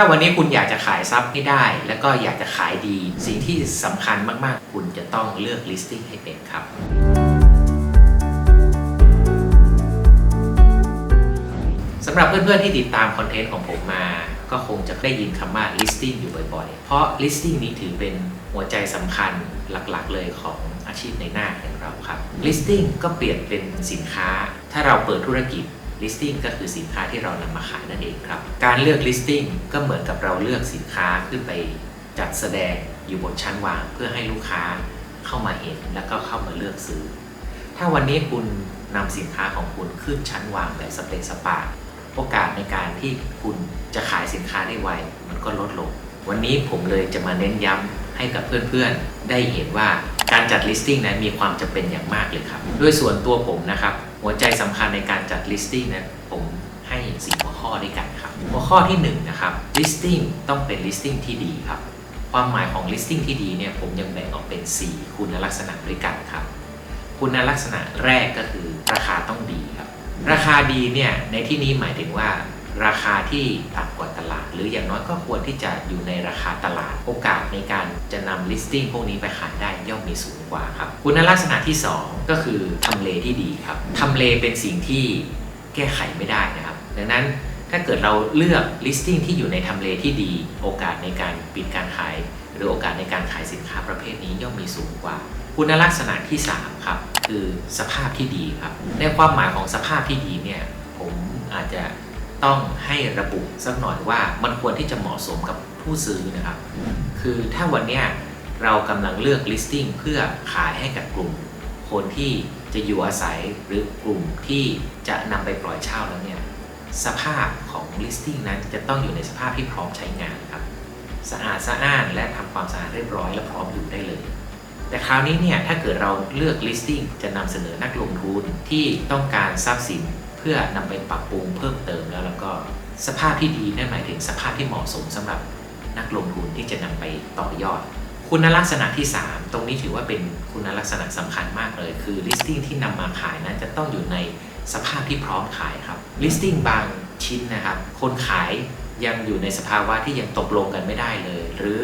ถ้าวันนี้คุณอยากจะขายซับให้ได้ แล้วก็อยากจะขายดี สิ่งที่สำคัญมากๆ คุณจะต้องเลือก listing ให้เป็นครับ สำหรับเพื่อนๆที่ติดตามคอนเทนต์ของผมมาก็คงจะได้ยินคำว่า listing อยู่บ่อยๆ เพราะ listing นี้ถือเป็นหัวใจสำคัญหลักๆ เลยของอาชีพในหน้าของเราครับ listing ก็เปลี่ยนเป็นสินค้า ถ้าเราเปิดธุรกิจ listing ก็คือสินค้าที่เรานำมาขายนั่นเองครับ การเลือก listing ก็เหมือนกับเราเลือกสินค้าขึ้นไปจัดแสดงอยู่บนชั้นวางเพื่อให้ลูกค้าเข้ามาเห็นแล้วก็เข้ามาเลือกซื้อ ถ้าวันนี้คุณนำสินค้าของคุณขึ้นชั้นวางแบบสเปกสปาโอกาสในการที่คุณจะขายสินค้าได้ไวมันก็ลดลง วันนี้ผมเลยจะมาเน้นย้ำให้กับเพื่อนๆ ได้เห็นว่าการจัด listing นั้นมีความจำเป็นอย่างมากเลยครับ ด้วยส่วนตัวผมนะครับ หัวใจสำคัญในการจัด listing นะผมให้สี่หัวข้อด้วยกันครับ หัวข้อที่หนึ่งนะครับ listing ต้องเป็น listing ที่ดีครับ ความหมายของ listing ที่ดีเนี่ยผมยังแบ่งออกเป็น 4 คุณลักษณะด้วยกันครับ คุณลักษณะแรกก็คือราคาต้องดีครับ ราคาดีเนี่ยในที่นี้หมายถึงว่า ราคาที่ต่ำกว่าตลาด หรืออย่างน้อยก็ควรที่จะอยู่ในราคาตลาด โอกาสในการจะนำ listing พวกนี้ไปขายได้ย่อมมีสูงกว่าครับคุณลักษณะที่ 2 ก็คือทำเลที่ดีครับทำเลเป็นสิ่งที่แก้ไขไม่ได้นะครับ ดังนั้นถ้าเกิดเราเลือก listing ที่อยู่ในทำเลที่ดี โอกาสในการปิดการขาย หรือโอกาสในการขายสินค้าประเภทนี้ย่อมมีสูงกว่า คุณลักษณะที่ 3 ครับ คือสภาพที่ดีครับ ในความหมายของสภาพที่ดีเนี่ย ผมอาจจะ ต้องให้ระบุสักหน่อยว่ามันควรที่จะเหมาะสมกับผู้ซื้อนะครับ คือถ้าวันเนี้ยเรากำลังเลือก listing เพื่อขายให้กับกลุ่ม คนที่จะอยู่อาศัยหรือกลุ่มที่จะนำไปปล่อยเช่าแล้วเนี่ยสภาพของ listing นั้นจะต้องอยู่ในสภาพที่พร้อมใช้งานครับสะอาดสะอ้านและทำความสะอาดเรียบร้อยและพร้อมอยู่ได้เลย แต่คราวนี้เนี่ยถ้าเกิดเราเลือก listing จะนำเสนอนักลงทุนที่ต้องการทรัพย์สินเพื่อนำไปปรับปรุงเพิ่มเติมแล้วแล้วก็สภาพที่ดีนั่นหมายถึงสภาพที่เหมาะสมสำหรับนักลงทุนที่จะนำไปต่อยอด คุณลักษณะที่ 3 ตรงนี้ถือว่าเป็นคุณลักษณะสำคัญมากเลย คือ listing ที่นำมาขายนั้นจะต้องอยู่ในสภาพที่พร้อมขายครับ listing บางชิ้นนะครับ คนขายยังอยู่ในสภาวะที่ยังตกลงกันไม่ได้เลย หรือ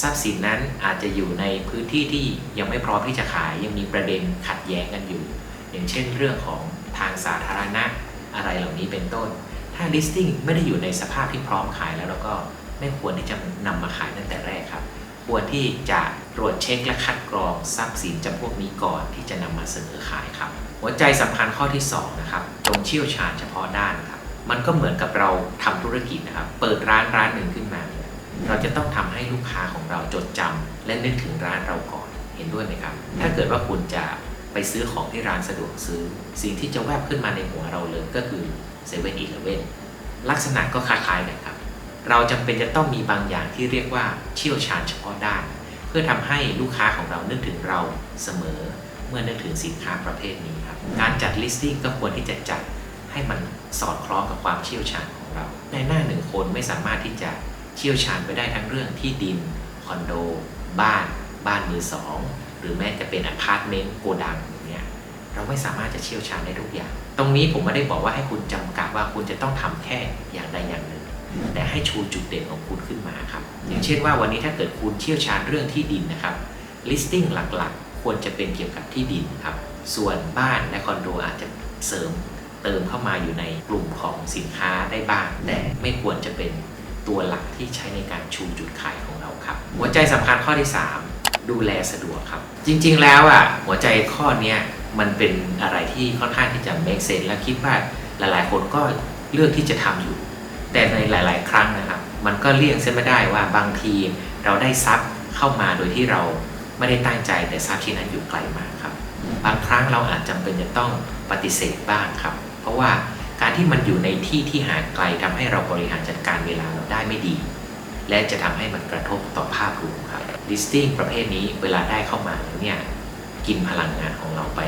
ทรัพย์สินนั้นอาจจะอยู่ในพื้นที่ที่ยังไม่พร้อมที่จะขายยังมีประเด็นขัดแย้งกันอยู่ อย่างเช่นเรื่องของ ทางสาธารณะอะไรเหล่านี้เป็นต้น ถ้า listing ไม่ได้อยู่ในสภาพที่พร้อมขายแล้วเราก็ไม่ควรที่จะนำมาขายตั้งแต่แรกครับ ควรที่จะตรวจเช็คและคัดกรองทรัพย์สินจำพวกนี้ก่อนที่จะนำมาเสนอขายครับ หัวใจสำคัญข้อที่2นะครับจงเชี่ยวชาญเฉพาะด้านครับ มันก็เหมือนกับเราทำธุรกิจนะครับ เปิดร้านร้านหนึ่งขึ้นมาเนี่ยเราจะต้องทำให้ลูกค้าของเราจดจำและนึกถึงร้านเราก่อนเห็นด้วยไหมครับ ถ้าเกิดว่าคุณจะ ไปซื้อของที่ร้านสะดวกซื้อ สิ่งที่จะแวบขึ้นมาในหัวเราเลยก็คือเซเว่นอีเลเว่นลักษณะก็คล้ายๆกันครับ เราจำเป็นจะต้องมีบางอย่างที่เรียกว่าเชี่ยวชาญเฉพาะด้าน เพื่อทำให้ลูกค้าของเรานึกถึงเราเสมอเมื่อนึกถึงสินค้าประเภทนี้ครับ การจัด listing ก็ควรที่จะจัดให้มันสอดคล้องกับความเชี่ยวชาญของเรา ในหน้าหนึ่งคนไม่สามารถที่จะเชี่ยวชาญไปได้ทั้งเรื่องที่ดิน คอนโด บ้าน บ้านมือสอง รือแม้จะเป็นอพาร์ตเมนต์โกดังอย่างเงี้ยเราไม่สามารถจะเชี่ยวชาญได้ทุกอย่าง ตรงนี้ผมไม่ได้บอกว่าให้คุณจำกัดว่าคุณจะต้องทำแค่อย่างใดอย่างหนึ่ง แต่ให้ชูจุดเด่นของคุณขึ้นมาครับ อย่างเช่นว่าวันนี้ถ้าเกิดคุณเชี่ยวชาญเรื่องที่ดินนะครับ listing หลักๆ ควรจะเป็นเกี่ยวกับที่ดินครับ ส่วนบ้านและคอนโดอาจจะเสริมเติมเข้ามาอยู่ในกลุ่มของสินค้าได้บ้าง แต่ไม่ควรจะเป็นตัวหลักที่ใช้ในการชูจุดขายของเราครับ หัวใจสำคัญข้อที่ 3 ดูแลสะดวกครับ จริง ๆ แล้วอะหัวใจข้อเนี้ยมันเป็นอะไรที่ค่อนข้างที่จะ make sense และคิดว่าหลายๆ คนก็เลือกที่จะทำอยู่ แต่ในหลาย ๆ ครั้งนะครับ มันก็เลี่ยงเส้นไม่ได้ว่าบางทีเราได้ทรัพย์เข้ามาโดยที่เราไม่ได้ตั้งใจแต่ทรัพย์ที่นั้นอยู่ไกลมากครับ บางครั้งเราอาจจำเป็นจะต้องปฏิเสธบ้างครับ เพราะว่าการที่มันอยู่ในที่ที่ห่างไกลทำให้เราบริหารจัดการเวลาเราได้ไม่ดี และจะทำให้มันกระทบต่อภาพรวมครับ listing ประเภทนี้เวลาได้เข้ามาเนี่ยกินพลังงานของเราไป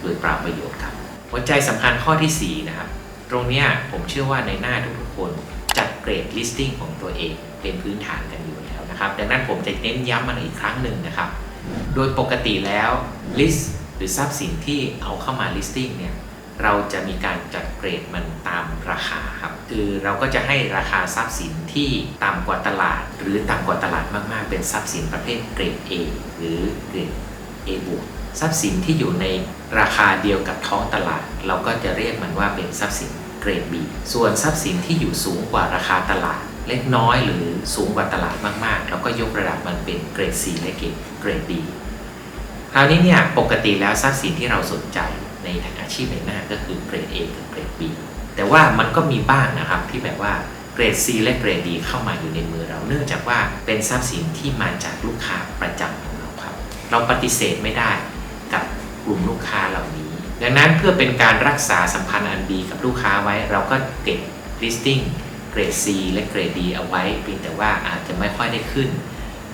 โดยเปล่าประโยชน์ครับหัวใจสำคัญข้อที่ 4 นะครับ ตรงเนี้ยผมเชื่อว่าในหน้าทุกๆคนจัดเกรด listing ของตัวเองเป็นพื้นฐานกันอยู่แล้วนะครับ ดังนั้นผมจะเน้นย้ำมันอีกครั้งหนึ่งนะครับ โดยปกติแล้ว list หรือทรัพย์สินที่เอาเข้ามา listing เนี่ยเราจะมีการจัดเกรดมันตามราคา คือเราก็จะให้ราคาทรัพย์สินที่ต่ำกว่าตลาด หรือต่ำกว่าตลาดมากๆ เป็นทรัพย์สินประเภทเกรด A หรือเกรด A บวกทรัพย์สินที่อยู่ในราคาเดียวกับท้องตลาด เราก็จะเรียกมันว่าเป็นทรัพย์สินเกรด B ส่วนทรัพย์สินที่อยู่สูงกว่าราคาตลาด เล็กน้อยหรือสูงกว่าตลาดมากๆเราก็ยกระดับมันเป็นเกรด C และเกรดเกรด B คราวนี้เนี่ยปกติแล้วทรัพย์สินที่เราสนใจในอาชีพในหน้าก็คือเกรด A กับเกรด B แต่ว่ามันก็มีบ้างนะครับที่แบบว่าเกรด C และเกรด D เข้ามาอยู่ในมือเราเนื่องจากว่าเป็นทรัพย์สินที่มาจากลูกค้าประจำของเราครับ เราปฏิเสธไม่ได้กับกลุ่มลูกค้าเหล่านี้ ดังนั้นเพื่อเป็นการรักษาสัมพันธ์อันดีกับลูกค้าไว้ เราก็เก็บ listing เกรด C และเกรด D เอาไว้เพียงแต่ว่าอาจจะไม่ค่อยได้ขึ้น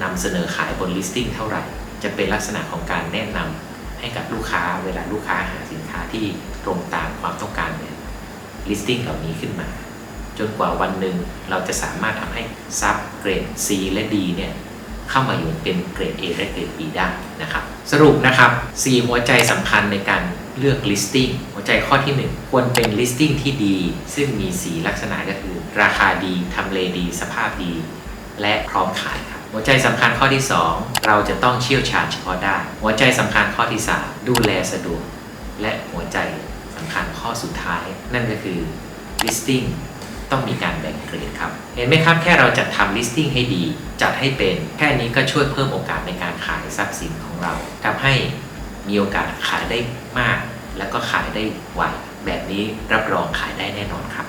นำเสนอขายบน listing เท่าไหร่ จะเป็นลักษณะของการแนะนำให้กับลูกค้าเวลาลูกค้าหาสินค้าที่ตรงตามความต้องการเนี่ย listing เหล่านี้ขึ้นมา จนกว่าวันหนึ่งเราจะสามารถทำให้ซับเกรด C และ D เนี่ยเข้ามาอยู่เป็นเกรด A และเกรด B ได้นะครับ สรุปนะครับ 4 หัวใจสำคัญในการเลือก listing หัวใจข้อที่ 1 ควรเป็น listing ที่ดี ซึ่งมี 4 ลักษณะก็คือ ราคาดีทำเลดี สภาพดี และพร้อมขายครับ หัวใจสำคัญข้อที่ 2 เราจะต้องเชี่ยวชาญเฉพาะด้านหัวใจสำคัญข้อที่ 3 ดูแลสะดวก และหัวใจ สำคัญข้อสุดท้าย นั่นก็คือ listing ต้องมีการแบ่งเกรดครับ เห็นไหมครับ แค่เราจัดทำ listing ให้ดี จัดให้เป็น แค่นี้ก็ช่วยเพิ่มโอกาสในการขายทรัพย์สินของเราทำให้มีโอกาสขายได้มาก แล้วก็ขายได้ไวแบบนี้รับรองขายได้แน่นอนครับ